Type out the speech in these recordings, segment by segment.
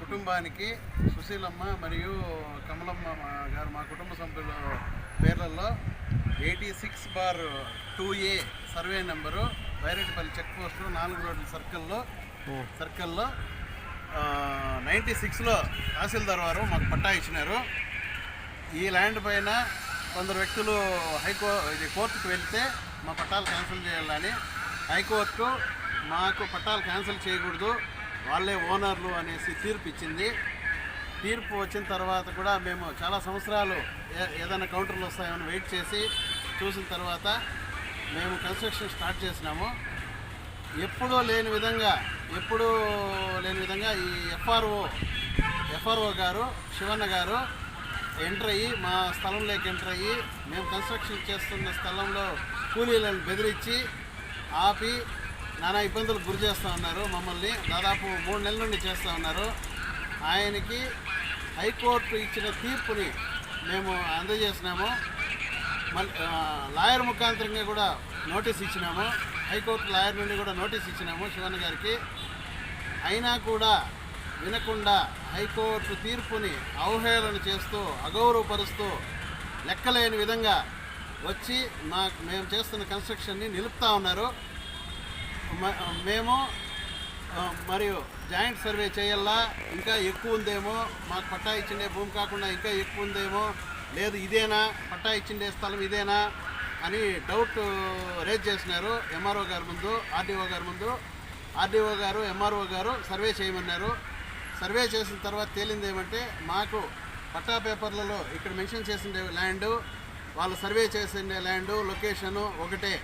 కుటుంబానికి సుశీలమ్మ మరియు కమలమ్మ మా గారు మా కుటుంబ సభ్యుల పేర్లలో eighty six bar two A survey number Vyreddipalli check post నాలుగు రోడ్ల సర్కిల్లో సర్కిల్లో నైంటీ సిక్స్లో తహసీల్దార్ వారు మాకు పట్టా ఇచ్చినారు. ఈ ల్యాండ్ పైన కొందరు వ్యక్తులు హైకో ఇది కోర్టుకు వెళ్తే మా పట్టాలు క్యాన్సిల్ చేయాలని. హైకోర్టు మాకు పట్టాలు క్యాన్సిల్ చేయకూడదు. వాళ్ళే ఓనర్లు అనేసి తీర్పు ఇచ్చింది. తీర్పు వచ్చిన తర్వాత కూడా మేము చాలా సంవత్సరాలు ఏ- ఏదైనా కౌంటర్లు వస్తాయని వెయిట్ చేసి చూసిన తర్వాత మేము కన్స్ట్రక్షన్ స్టార్ట్ చేసినాము. ఎప్పుడూ లేని విధంగా ఎప్పుడూ లేని విధంగా ఈ ఎఫ్ఆర్ఓ ఎఫ్ఆర్ఓ గారు శివన్న గారు ఎంటర్ అయ్యి మా స్థలంలోకి ఎంటర్ అయ్యి మేము కన్స్ట్రక్షన్ చేస్తున్న స్థలంలో కూలీలను బెదిరించి ఆపి నానా ఇబ్బందులకు గురి చేస్తూ ఉన్నారు. మమ్మల్ని దాదాపు మూడు నెలల నుండి చేస్తూ ఉన్నారు. ఆయనకి హైకోర్టు ఇచ్చిన తీర్పుని మేము అందజేసినాము. లాయర్ ముఖాంతరంగా కూడా నోటీస్ ఇచ్చినాము. హైకోర్టు లాయర్ నుండి కూడా నోటీస్ ఇచ్చినాము శివన్ గారికి. అయినా కూడా వినకుండా హైకోర్టు తీర్పుని అవహేళన చేస్తూ అగౌరవపరుస్తూ లెక్కలేని విధంగా వచ్చి మా మేము చేస్తున్న కన్స్ట్రక్షన్ని నిలుపుతా ఉన్నారు. మేము మరియు జాయింట్ సర్వే చేయాలా ఇంకా ఎక్కువ ఉందేమో మాకు పట్టా ఇచ్చిండే భూమి కాకుండా ఇంకా ఎక్కువ ఉందేమో లేదు ఇదేనా పట్టా ఇచ్చిండే స్థలం ఇదేనా అని డౌట్ రేజ్ చేసినారు ఎంఆర్ఓ గారి ముందు ఆర్డీఓ గారి ముందు. ఆర్డీఓ గారు ఎంఆర్ఓ గారు సర్వే చేయమన్నారు. సర్వే చేసిన తర్వాత తేలింది ఏమంటే మాకు పట్టా పేపర్లలో ఇక్కడ మెన్షన్ చేసిండే ల్యాండ్ వాళ్ళు సర్వే చేసిండే ల్యాండ్ లొకేషను ఒకటే.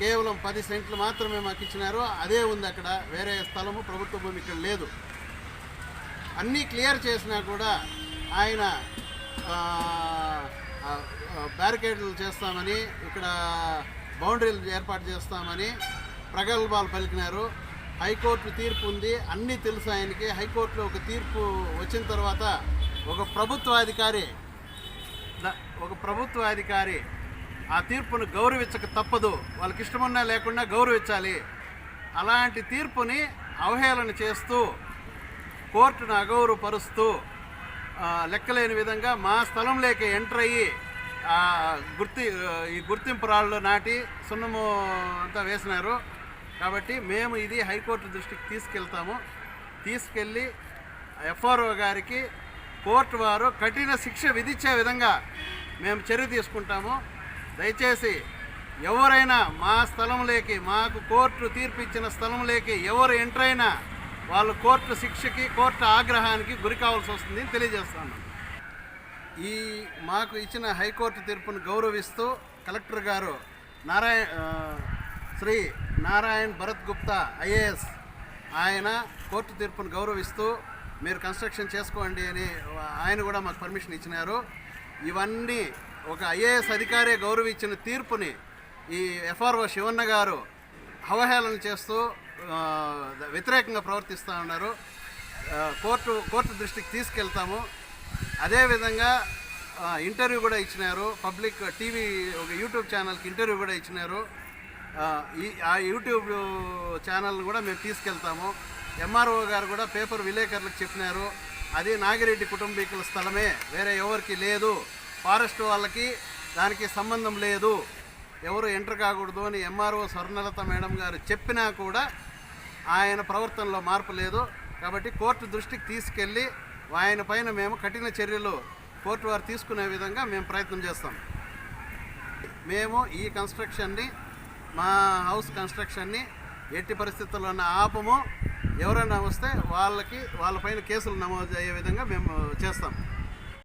కేవలం పది సెంట్లు మాత్రమే మాకు ఇచ్చినారు. అదే ఉంది అక్కడ. వేరే స్థలము ప్రభుత్వ భూమి ఇక్కడ లేదు. అన్నీ క్లియర్ చేసినా కూడా ఆయన బ్యారికేడ్లు చేస్తామని ఇక్కడ బౌండరీలు ఏర్పాటు చేస్తామని ప్రగల్భాలు పలికినారు. హైకోర్టు తీర్పు ఉంది. అన్నీ తెలుసు ఆయనకి. హైకోర్టులో ఒక తీర్పు వచ్చిన తర్వాత ఒక ప్రభుత్వాధికారి అధికారి ఒక ప్రభుత్వాధికారి ఆ తీర్పును గౌరవించక తప్పదు. వాళ్ళకి ఇష్టమున్నా లేకుండా గౌరవించాలి. అలాంటి తీర్పుని అవహేళన చేస్తూ కోర్టును అగౌరవపరుస్తూ లెక్కలేని విధంగా మా స్థలంలోకి ఎంటర్ అయ్యి గుర్తి ఈ గుర్తింపు రాళ్ళు నాటి సున్నము అంతా వేసినారు. కాబట్టి మేము ఇది హైకోర్టు దృష్టికి తీసుకెళ్తాము. తీసుకెళ్ళి ఎఫ్ఆర్ఓ గారికి కోర్టు వారు కఠిన శిక్ష విధించే విధంగా మేము చర్య తీసుకుంటాము. దయచేసి ఎవరైనా మా స్థలంలోకి మాకు కోర్టు తీర్పు ఇచ్చిన స్థలంలోకి ఎవరు ఎంటర్ అయినా వాళ్ళు కోర్టు శిక్షకి కోర్టు ఆగ్రహానికి గురి కావాల్సి వస్తుందని తెలియజేస్తాను ఈ మాకు ఇచ్చిన హైకోర్టు తీర్పును గౌరవిస్తూ కలెక్టర్ గారు నారాయణ శ్రీ నారాయణ్ భరత్ గుప్తా ఐఏఎస్ ఆయన కోర్టు తీర్పును గౌరవిస్తూ మీరు కన్స్ట్రక్షన్ చేసుకోండి అని ఆయన కూడా మాకు పర్మిషన్ ఇచ్చినారు. ఇవన్నీ ఒక ఐఏఎస్ అధికారే గౌరవించిన తీర్పుని ఈ ఎఫ్ఆర్ఓ శివన్న గారు అవహేళన చేస్తూ వ్యతిరేకంగా ప్రవర్తిస్తూ ఉన్నారు. కోర్టు కోర్టు దృష్టికి తీసుకెళ్తాము. అదేవిధంగా ఇంటర్వ్యూ కూడా ఇచ్చినారు. పబ్లిక్ టీవీ ఒక యూట్యూబ్ ఛానల్కి ఇంటర్వ్యూ కూడా ఇచ్చినారు. ఈ ఆ యూట్యూబ్ ఛానల్ కూడా మేము తీసుకెళ్తాము. ఎంఆర్ఓ గారు కూడా పేపర్ విలేకరులకు చెప్పినారు. అది నాగిరెడ్డి కుటుంబీకుల స్థలమే వేరే ఎవరికి లేదు. ఫారెస్ట్ వాళ్ళకి దానికి సంబంధం లేదు. ఎవరు ఎంటర్ కాకూడదు అని ఎంఆర్ఓ స్వర్ణలత మేడం గారు చెప్పినా కూడా ఆయన ప్రవర్తనలో మార్పు లేదు. కాబట్టి కోర్టు దృష్టికి తీసుకెళ్ళి ఆయన పైన మేము కఠిన చర్యలు కోర్టు వారు తీసుకునే విధంగా మేము ప్రయత్నం చేస్తాం. మేము ఈ కన్స్ట్రక్షన్ని మా హౌస్ కన్స్ట్రక్షన్ని ఎట్టి పరిస్థితుల్లోనే ఆపము. ఎవరైనా వస్తే వాళ్ళకి వాళ్ళపైన కేసులు నమోదు అయ్యే విధంగా మేము చేస్తాం.